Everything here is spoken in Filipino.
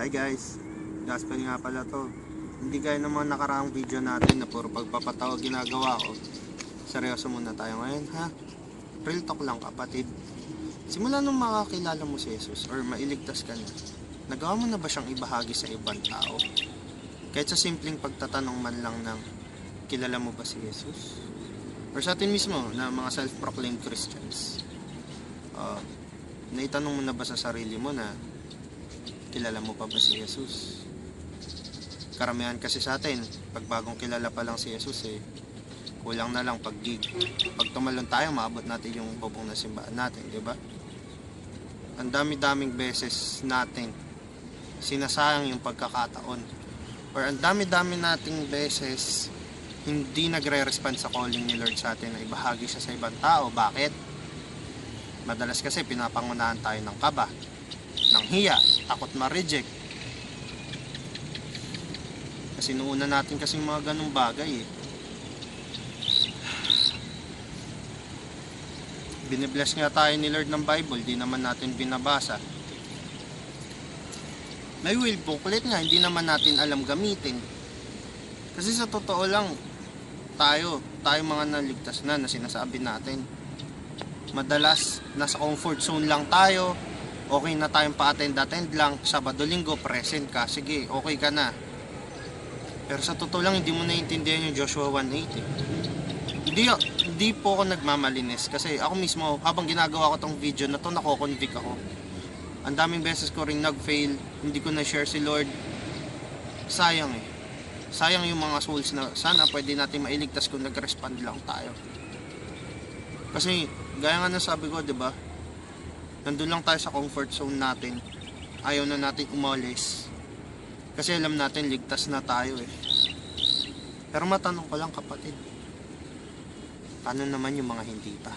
Hi guys, gospel nga pala to. Hindi gaya ng mga nakaraang video natin na puro pagpapatawa ginagawa ko. Seryoso muna tayo ngayon ha. Real talk lang kapatid. Simula nung makakilala mo si Jesus or mailigtas ka na, nagawa mo na ba siyang ibahagi sa ibang tao? Kahit sa simpleng pagtatanong man lang ng kilala mo ba si Jesus? Or sa atin mismo na mga self-proclaimed Christians. Uh, naitanong mo na ba sa sarili mo na kilala mo pa ba si Jesus? Karamihan kasi sa atin, pag bagong kilala pa lang si Jesus eh, kulang na lang pag gig. Pag tumalon tayo, maabot natin yung bubong na simbahan natin, di ba? Ang dami-daming beses natin sinasayang yung pagkakataon. Or ang dami-dami nating beses hindi nagre-respond sa calling ni Lord sa atin na ibahagi siya sa ibang tao. Bakit? Madalas kasi pinapangunahan tayo ng kaba, ng hiya, takot ma-reject. Kasi nuuna natin kasi mga ganong bagay eh. Binibless nga tayo ni Lord ng Bible, di naman natin binabasa. May will booklet nga, hindi naman natin alam gamitin. Kasi sa totoo lang, tayo, tayo mga naligtas na na sinasabi natin. Madalas, nasa comfort zone lang tayo, okay na tayong pa-attend-attend lang, Sabado, Linggo, present ka, sige, okay ka na. Pero sa totoo lang, hindi mo naiintindihan yung Joshua 1.8 hindi, hindi po ako nagmamalinis kasi ako mismo, habang ginagawa ko tong video na to, nako-convict ako. Ang daming beses ko ring nag-fail, hindi ko na-share si Lord. Sayang eh. Sayang yung mga souls na sana pwede natin mailigtas kung nag-respond lang tayo. Kasi, gaya nga ng sabi ko, di ba? Nandun lang tayo sa comfort zone natin. Ayaw na natin umalis. Kasi alam natin, ligtas na tayo eh. Pero matanong ko lang kapatid, paano naman yung mga hindi pa?